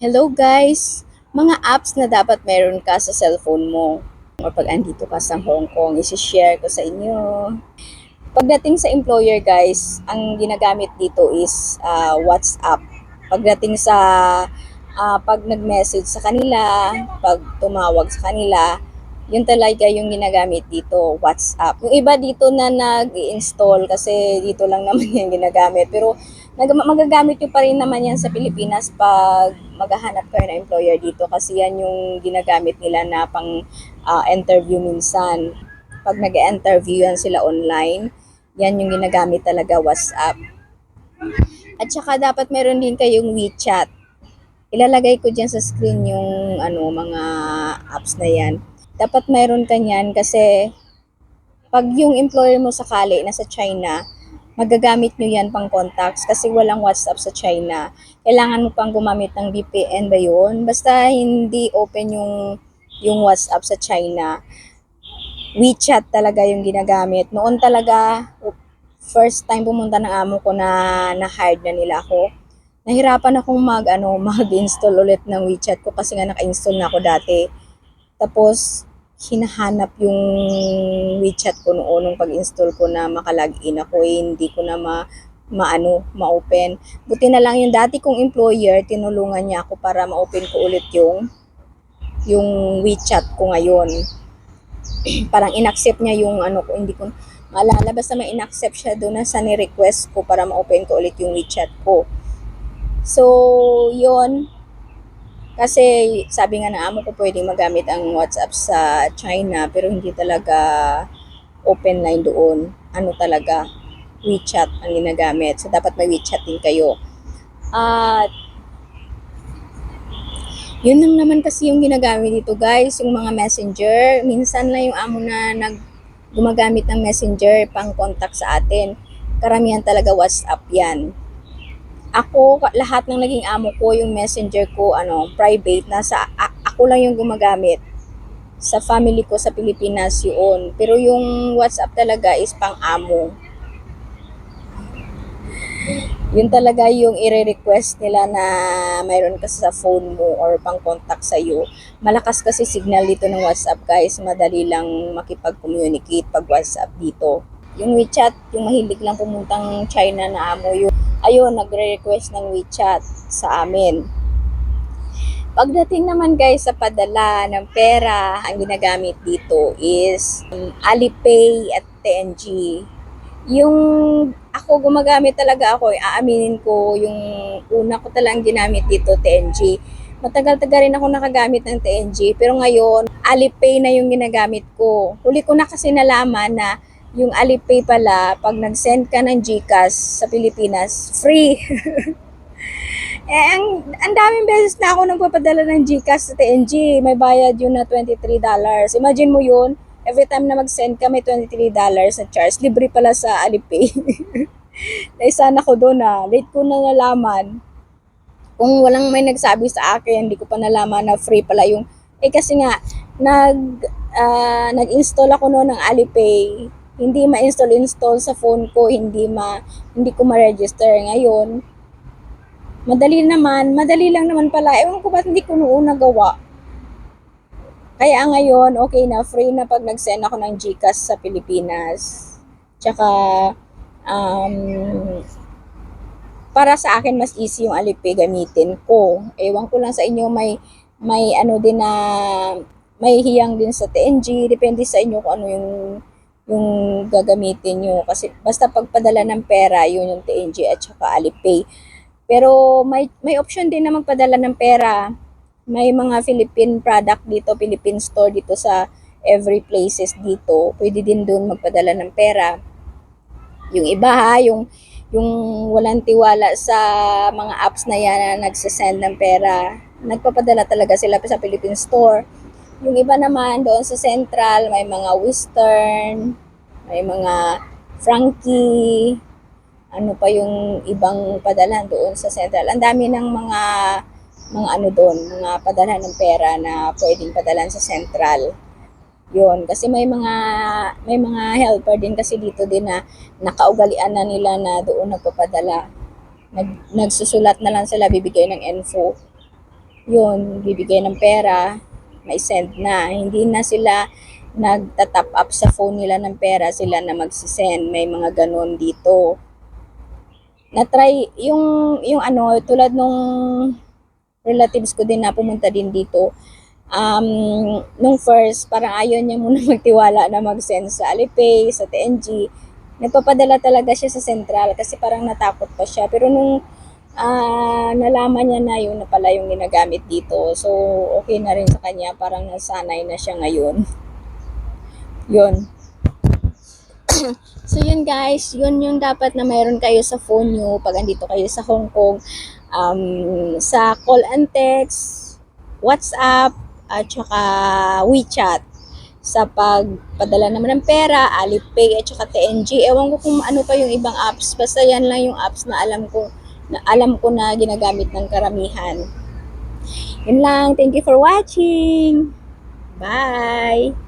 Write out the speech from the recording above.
Hello guys! Mga apps na dapat meron ka sa cellphone mo or pag andito ka sa Hong Kong, isi-share ko sa inyo. Pagdating sa employer guys, ang ginagamit dito is ah, WhatsApp. Pagdating sa ah, pag nag-message sa kanila, pag tumawag sa kanila, yun talaga yung ginagamit dito, WhatsApp. Yung iba dito na nag-install kasi dito lang naman yung ginagamit. Pero magagamit nyo pa rin naman yan sa Pilipinas pag maghahanap kayo ng employer dito kasi yan yung ginagamit nila na pang ah, interview minsan. Pag nag-interview yan sila online, yan yung ginagamit talaga WhatsApp. At saka dapat meron din kayong WeChat. Ilalagay ko dyan sa screen yung ano mga apps na yan. Dapat meron ka niyan kasi pag yung employer mo sakali nasa China, magagamit nyo yan pang contacts kasi walang WhatsApp sa China. Kailangan mo pang gumamit ng VPN ba yun? Basta hindi open yung, yung WhatsApp sa China. WeChat talaga yung ginagamit. Noon talaga, first time pumunta ng amo ko na na-hired na nila ako, nahirapan akong mag, ano, mag-install ulit ng WeChat ko kasi nga naka-install na ako dati. Tapos, hinahanap yung WeChat ko noon nung pag-install ko na makalagin ako eh, hindi ko na ma maano, ma-open. Buti na lang yung dati kong employer, tinulungan niya ako para ma-open ko ulit yung yung WeChat ko ngayon. Parang inaccept niya yung ano ko, hindi ko maalala, basta may inaccept siya doon na sa ni-request ko para ma-open ko ulit yung WeChat ko. So, yon kasi sabi nga na amo ko pwedeng magamit ang WhatsApp sa China pero hindi talaga open line doon. Ano talaga, WeChat ang ginagamit. So dapat may WeChat din kayo. At yun lang naman kasi yung ginagamit dito guys, yung mga messenger. Minsan lang yung amo na nag gumagamit ng messenger pang contact sa atin. Karamihan talaga WhatsApp yan ako, lahat ng naging amo ko, yung messenger ko, ano, private, nasa, a- ako lang yung gumagamit. Sa family ko sa Pilipinas yun. Pero yung WhatsApp talaga is pang amo. Yun talaga yung i-request nila na mayroon ka sa phone mo or pang contact sa iyo. Malakas kasi signal dito ng WhatsApp guys. Madali lang makipag-communicate pag WhatsApp dito. Yung WeChat, yung mahilig lang pumuntang China na amo, yung ayun, nagre-request ng WeChat sa amin. Pagdating naman guys sa padala ng pera, ang ginagamit dito is um, Alipay at TNG. Yung ako gumagamit talaga ako, eh, aaminin ko, yung una ko talagang ginamit dito, TNG. Matagal-tagal rin ako nakagamit ng TNG, pero ngayon, Alipay na yung ginagamit ko. Huli ko na kasi nalaman na yung Alipay pala, pag nag-send ka ng GCash sa Pilipinas, free. eh, ang, ang daming beses na ako nagpapadala ng GCash sa TNG. May bayad yun na $23. Imagine mo yun, every time na mag-send ka, may $23 na charge. Libre pala sa Alipay. Naisana ko doon na, late ko na nalaman. Kung walang may nagsabi sa akin, hindi ko pa nalaman na free pala yung, eh kasi nga, nag, ah, nag-install ako noon ng Alipay hindi ma-install-install sa phone ko, hindi ma hindi ko ma-register ngayon. Madali naman, madali lang naman pala. Ewan ko ba't hindi ko noon nagawa. Kaya ngayon, okay na, free na pag nag-send ako ng GCash sa Pilipinas. Tsaka, um, para sa akin, mas easy yung Alipay gamitin ko. Ewan ko lang sa inyo, may, may ano din na, may hiyang din sa TNG. Depende sa inyo kung ano yung yung gagamitin nyo. Kasi basta pagpadala ng pera, yun yung TNG at saka Alipay. Pero may, may option din na magpadala ng pera. May mga Philippine product dito, Philippine store dito sa every places dito. Pwede din doon magpadala ng pera. Yung iba ha, yung yung walang tiwala sa mga apps na yan na nagsasend ng pera, nagpapadala talaga sila sa Philippine store. Yung iba naman doon sa Central, may mga Western, may mga Frankie, ano pa yung ibang padala doon sa Central. Ang dami ng mga mga ano doon, mga padala ng pera na pwedeng padalan sa Central. Yun, kasi may mga may mga helper din kasi dito din na nakaugalian na nila na doon nagpapadala. Nag, nagsusulat na lang sila bibigay ng info yun, bibigay ng pera, may send na. Hindi na sila nagtatap up sa phone nila ng pera, sila na magsisend. May mga ganon dito. Na-try, yung, yung ano, tulad nung relatives ko din na pumunta din dito, um, nung first, parang ayaw niya muna magtiwala na mag-send sa Alipay, sa TNG. Nagpapadala talaga siya sa central kasi parang natakot pa siya. Pero nung ah, nalaman niya na yun na pala yung ginagamit dito, so okay na rin sa kanya. Parang nasanay na siya ngayon. Yun. So yun guys, yun yung dapat na mayroon kayo sa phone nyo pag andito kayo sa Hong Kong. Um, sa call and text, WhatsApp, at saka WeChat. Sa pagpadala naman ng pera, Alipay at saka TNG. Ewan ko kung ano pa yung ibang apps. Basta yan lang yung apps na alam ko na alam ko na ginagamit ng karamihan. Yun lang. Thank you for watching. Bye!